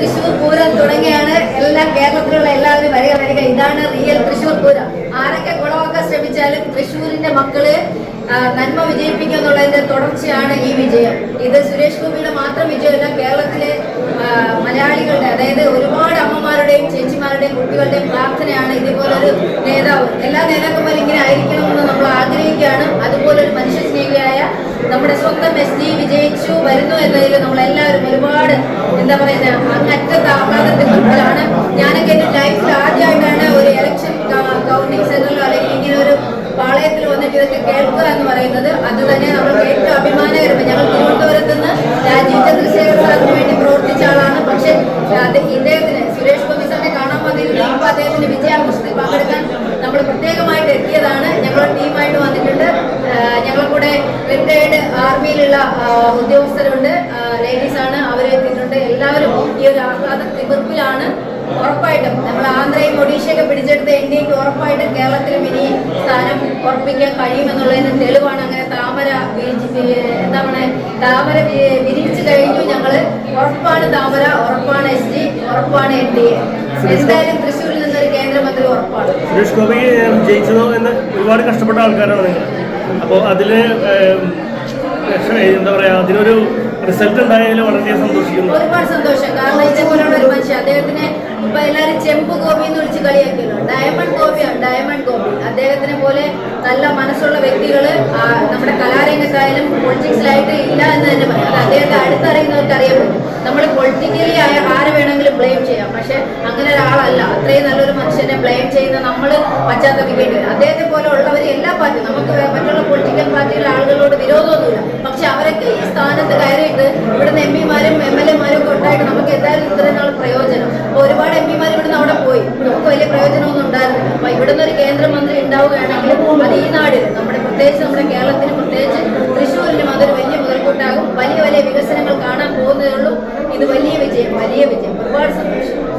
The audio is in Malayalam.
തൃശ്ശൂർ പൂരം തുടങ്ങിയാണ്. എല്ലാ കേരളത്തിലുള്ള എല്ലാവരും വരിക വരിക. ഇതാണ് റിയൽ തൃശ്ശൂർ പൂരം. ആരൊക്കെ കുളമാക്കാൻ ശ്രമിച്ചാലും തൃശ്ശൂരിന്റെ മക്കൾ നന്മ വിജയിപ്പിക്കുക എന്നുള്ളതിന്റെ തുടർച്ചയാണ് ഈ വിജയം. ഇത് സുരേഷ് ഗോപിയുടെ മാത്രം വിജയമല്ല കേരളത്തിലെ മലയാളികളുടെ അതായത് ഒരുപാട് അമ്മമാരുടെയും ചേച്ചിമാരുടെയും കുട്ടികളുടെയും പ്രാർത്ഥനയാണ് ഇതുപോലൊരു നേതാവ്. എല്ലാ നേതാക്കന്മാരും ഇങ്ങനെ ആയിരിക്കണമെന്ന് നമ്മുടെ സ്വന്തം എസ് ഡി വിജയിച്ചു വരുന്നു എന്നതിൽ നമ്മളെല്ലാവരും ഒരുപാട് എന്താ പറയുന്നത് അറ്റത്ത് ആഹ്ലാദത്തിൽ ആഹ്ലാദത്തിലാണ് ഞാനൊക്കെ എന്റെ ലൈഫിൽ ആദ്യമായിട്ടാണ് ഒരു ഇലക്ഷൻ കൗണ്ടിങ് സെന്ററിലോ അല്ലെങ്കിൽ ഇങ്ങനെ ഒരു പാളയത്തിൽ വന്നിട്ട് ഇതൊക്കെ കേൾക്കുക എന്ന് പറയുന്നത്. അത് തന്നെ നമ്മൾക്ക് ഏറ്റവും അഭിമാനകരമാണ്. ഞങ്ങൾ തിരുവനന്തപുരത്ത് നിന്ന് രാജീവ് ചന്ദ്രശേഖർ സാറിന് വേണ്ടി പ്രവർത്തിച്ച ആളാണ്. പക്ഷേ ഇദ്ദേഹത്തിന് സുരേഷ് ഗോപി സാറിനെ കാണാൻ വന്നിരുന്നു ഇപ്പൊ അദ്ദേഹത്തിന്റെ വിജയാഘോഷത്തിൽ പങ്കെടുക്കാൻ നമ്മൾ പ്രത്യേകമായിട്ട് എത്തിയതാണ്. ഞങ്ങളുടെ ടീമായിട്ട് ആർമിയിലുള്ള ഉദ്യോഗസ്ഥരുണ്ട്. ലേഡീസ് ആണ് അവരെ എത്തിയിട്ടുണ്ട്. എല്ലാവരും ഈ ഒരു ആഹ്ലാദ തിമിർപ്പിലാണ് ഉറപ്പായിട്ടും. നമ്മൾ ആന്ധ്രയും ഒഡീഷയൊക്കെ പിടിച്ചെടുത്ത ഇന്ത്യയ്ക്ക് ഉറപ്പായിട്ടും കേരളത്തിലും ഇനി സ്ഥാനം ഉറപ്പിക്കാൻ കഴിയുമെന്നുള്ളതിന് തെളിവാണ് അങ്ങനെ താമര എന്താ പറയുക താമര വിരിച്ചു കഴിഞ്ഞു ഞങ്ങൾ. ഉറപ്പാണ് താമര ഉറപ്പാണ് എസ് ഡി ഉറപ്പാണ് എൻ ഡി എ. എന്തായാലും തൃശ്ശൂരിൽ നിന്നൊരു കേന്ദ്രമന്ത്രി ഉറപ്പാണ്. സുരേഷ് ഗോപി ജയിച്ചതോ എന്ന് ഒരുപാട് കഷ്ടപ്പെട്ട ആൾക്കാരാണ് അപ്പോൾ അതിൽ എന്താ പറയാ അതിനൊരു റിസൾട്ട് ഉണ്ടായാലും വളരെ സന്തോഷിക്കുന്നു. ഒരുപാട് സന്തോഷം. കാരണം ഇതേപോലെയുള്ള ഒരു മനുഷ്യൻ അദ്ദേഹത്തിനെ ഇപ്പൊ എല്ലാരും ചെമ്പ് ഗോപി എന്ന് വിളിച്ച് കളിയാക്കിയല്ലോ. ഡയമണ്ട് ഗോപിയാണ് ഡയമണ്ട് ഗോപി. അദ്ദേഹത്തിനെ പോലെ നല്ല മനസ്സുള്ള വ്യക്തികൾ നമ്മുടെ കലാരംഗത്തായാലും പൊളിറ്റിക്സിലായിട്ട് ഇല്ല എന്ന് തന്നെ പറയാം. അദ്ദേഹത്തെ അടുത്തറിയുന്നവർക്ക് അറിയാൻ പറ്റും. നമ്മൾ പൊളിറ്റിക്കലി ആയ ആര് വേണമെങ്കിലും ബ്ലെയിം ചെയ്യാം. പക്ഷെ അങ്ങനെ ഒരാളല്ല. അത്രയും നല്ലൊരു മനുഷ്യനെ ബ്ലെയിം ചെയ്യുന്ന നമ്മൾ പശ്ചാത്തപിക്കേണ്ടി വരും. അദ്ദേഹത്തെ പോലെ ഉള്ളവർ എല്ലാ പാർട്ടിയും നമുക്ക് മറ്റുള്ള പൊളിറ്റിക്കൽ പാർട്ടിയിലെ ആളുകളോട് വിരോധമൊന്നുമില്ല. പക്ഷെ അവരൊക്കെ ഈ സ്ഥാനത്ത് കയറിയിട്ട് ഇവിടുന്ന് എം പിമാരും എം എൽ എമാരും ഒക്കെ ഉണ്ടായിട്ട് നമുക്ക് എന്തായാലും ഇത്രയും നാൾ പ്രയോജനം. അപ്പൊ ഒരുപാട് എം പിമാർ ഇവിടുന്ന് അവിടെ പോയി. നമുക്ക് വലിയ പ്രയോജനമൊന്നും ഉണ്ടായിരുന്നില്ല. അപ്പോൾ ഇവിടുന്ന് ഒരു കേന്ദ്രമന്ത്രി ഉണ്ടാവുകയാണെങ്കിൽ അത് ഈ നാടിന് നമ്മുടെ പ്രത്യേകിച്ച് നമ്മുടെ കേരളത്തിന് പ്രത്യേകിച്ച് തൃശ്ശൂരിനും അതൊരു വലിയ മുതൽക്കൂട്ടാകും. വലിയ വലിയ വികസനങ്ങൾ കാണാൻ പോകുന്നതേ ഉള്ളൂ. ഇത് വലിയ വിജയം വലിയ വിജയം. ഒരുപാട് സന്തോഷം.